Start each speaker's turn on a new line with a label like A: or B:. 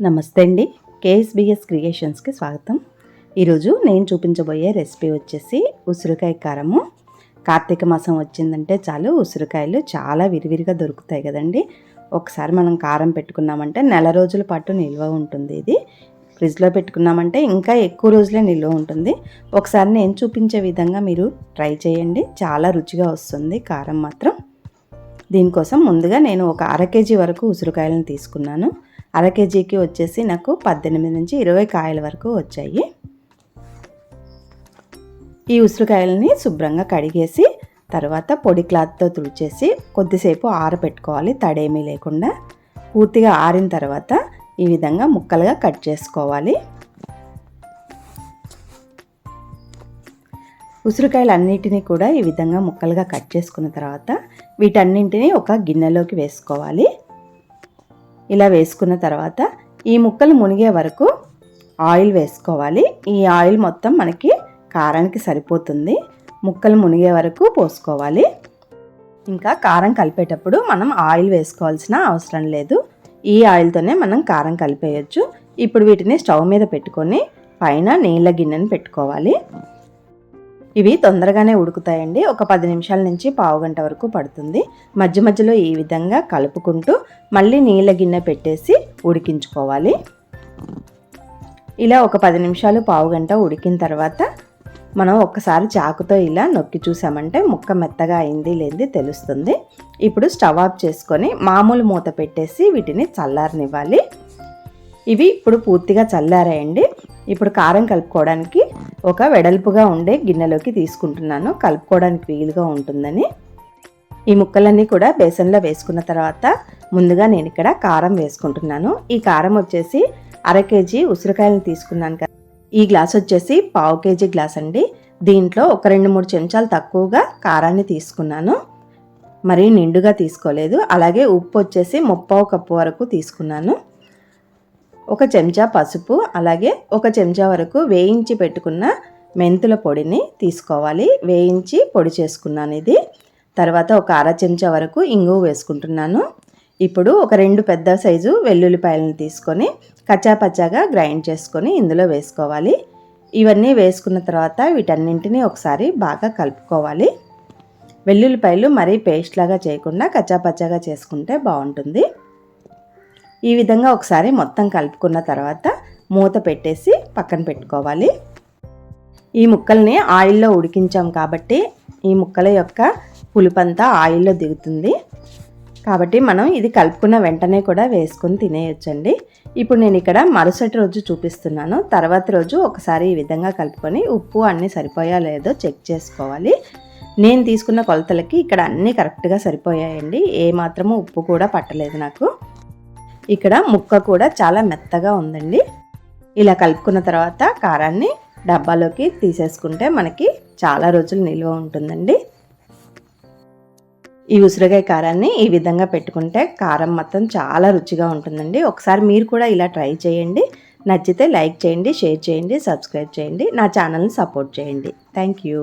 A: నమస్తే అండి. కేఎస్బిఎస్ క్రియేషన్స్కి స్వాగతం. ఈరోజు నేను చూపించబోయే రెసిపీ వచ్చేసి ఉసిరికాయ కారము. కార్తీక మాసం వచ్చిందంటే చాలు ఉసిరికాయలు చాలా విరివిరిగా దొరుకుతాయి కదండి. ఒకసారి మనం కారం పెట్టుకున్నామంటే నెల రోజుల పాటు నిల్వ ఉంటుంది ఇది. ఫ్రిడ్జ్లో పెట్టుకున్నామంటే ఇంకా ఎక్కువ రోజులే నిల్వ ఉంటుంది. ఒకసారి నేను చూపించే విధంగా మీరు ట్రై చేయండి. చాలా రుచిగా వస్తుంది కారం మాత్రం. దీనికోసం ముందుగా నేను ఒక అర కేజీ వరకు ఉసిరికాయలను తీసుకున్నాను. అర కేజీకి వచ్చేసి నాకు పద్దెనిమిది నుంచి ఇరవై కాయల వరకు వచ్చాయి. ఈ ఉసిరికాయలని శుభ్రంగా కడిగేసి తర్వాత పొడి క్లాత్తో తుడిచేసి కొద్దిసేపు ఆరబెట్టుకోవాలి తడేమీ లేకుండా. పూర్తిగా ఆరిన తర్వాత ఈ విధంగా ముక్కలుగా కట్ చేసుకోవాలి. ఉసిరికాయలు అన్నిటినీ కూడా ఈ విధంగా ముక్కలుగా కట్ చేసుకున్న తర్వాత వీటన్నింటినీ ఒక గిన్నెలోకి వేసుకోవాలి. ఇలా వేసుకున్న తర్వాత ఈ ముక్కలు మునిగే వరకు ఆయిల్ వేసుకోవాలి. ఈ ఆయిల్ మొత్తం మనకి కారానికి సరిపోతుంది. ముక్కలు మునిగే వరకు పోసుకోవాలి. ఇంకా కారం కలిపేటప్పుడు మనం ఆయిల్ వేసుకోవాల్సిన అవసరం లేదు. ఈ ఆయిల్తోనే మనం కారం కలిపేయచ్చు. ఇప్పుడు వీటిని స్టవ్ మీద పెట్టుకొని పైన నీళ్ళ గిన్నెని పెట్టుకోవాలి. ఇవి తొందరగానే ఉడుకుతాయండి. ఒక పది నిమిషాల నుంచి పావు గంట వరకు పడుతుంది. మధ్య మధ్యలో ఈ విధంగా కలుపుకుంటూ మళ్ళీ నీళ్ళ గిన్నె పెట్టేసి ఉడికించుకోవాలి. ఇలా ఒక పది నిమిషాలు పావు గంట ఉడికిన తర్వాత మనం ఒక్కసారి చాకుతో ఇలా నొక్కి చూసామంటే ముక్క మెత్తగా అయింది లేనిది తెలుస్తుంది. ఇప్పుడు స్టవ్ ఆఫ్ చేసుకొని మామూలు మూత పెట్టేసి వీటిని చల్లారనివ్వాలి. ఇవి ఇప్పుడు పూర్తిగా చల్లారాయండి. ఇప్పుడు కారం కలుపుకోవడానికి ఒక వెడల్పుగా ఉండే గిన్నెలోకి తీసుకుంటున్నాను. కలుపుకోవడానికి వీలుగా ఉంటుందని. ఈ ముక్కలన్నీ కూడా బేసన్లో వేసుకున్న తర్వాత ముందుగా నేను ఇక్కడ కారం వేసుకుంటున్నాను. ఈ కారం వచ్చేసి అర కేజీ ఉసిరికాయలను తీసుకున్నాను కదా. ఈ గ్లాస్ వచ్చేసి పావు కేజీ గ్లాస్ అండి. దీంట్లో ఒక రెండు మూడు చెంచాలు తక్కువగా కారాన్ని తీసుకున్నాను. మరీ నిండుగా తీసుకోలేదు. అలాగే ఉప్పు వచ్చేసి ముప్పావు కప్పు వరకు తీసుకున్నాను. ఒక చెంచా పసుపు అలాగే ఒక చెంచా వరకు వేయించి పెట్టుకున్న మెంతుల పొడిని తీసుకోవాలి. వేయించి పొడి చేసుకున్నాను ఇది. తర్వాత ఒక అర చెంచా వరకు ఇంగువ వేసుకుంటున్నాను. ఇప్పుడు ఒక రెండు పెద్ద సైజు వెల్లుల్లిపాయలను తీసుకొని కచ్చాపచ్చాగా గ్రైండ్ చేసుకొని ఇందులో వేసుకోవాలి. ఇవన్నీ వేసుకున్న తర్వాత వీటన్నింటినీ ఒకసారి బాగా కలుపుకోవాలి. వెల్లుల్లిపాయలు మరీ పేస్ట్ లాగా చేయకుండా కచ్చాపచ్చాగా చేసుకుంటే బాగుంటుంది. ఈ విధంగా ఒకసారి మొత్తం కలుపుకున్న తర్వాత మూత పెట్టేసి పక్కన పెట్టుకోవాలి. ఈ ముక్కల్ని ఆయిల్లో ఉడికించాం కాబట్టి ఈ ముక్కల యొక్క పులుపంతా ఆయిల్లో దిగుతుంది. కాబట్టి మనం ఇది కలుపుకున్న వెంటనే కూడా వేసుకొని తినేయొచ్చండి. ఇప్పుడు నేను ఇక్కడ మరుసటి రోజు చూపిస్తున్నాను. తర్వాత రోజు ఒకసారి ఈ విధంగా కలుపుకొని ఉప్పు అన్నీ సరిపోయా లేదో చెక్ చేసుకోవాలి. నేను తీసుకున్న కొలతలకి ఇక్కడ అన్నీ కరెక్ట్గా సరిపోయాయండి. ఏ మాత్రము ఉప్పు కూడా పట్టలేదు నాకు. ఇక్కడ ముక్క కూడా చాలా మెత్తగా ఉందండి. ఇలా కలుపుకున్న తర్వాత కారాన్ని డబ్బాలోకి తీసేసుకుంటే మనకి చాలా రోజులు నిల్వ ఉంటుందండి. ఈ ఉసిరికాయ కారాన్ని ఈ విధంగా పెట్టుకుంటే కారం మొత్తం చాలా రుచిగా ఉంటుందండి. ఒకసారి మీరు కూడా ఇలా ట్రై చేయండి. నచ్చితే లైక్ చేయండి షేర్ చేయండి సబ్స్క్రైబ్ చేయండి. నా ఛానల్ని సపోర్ట్ చేయండి. Thank you.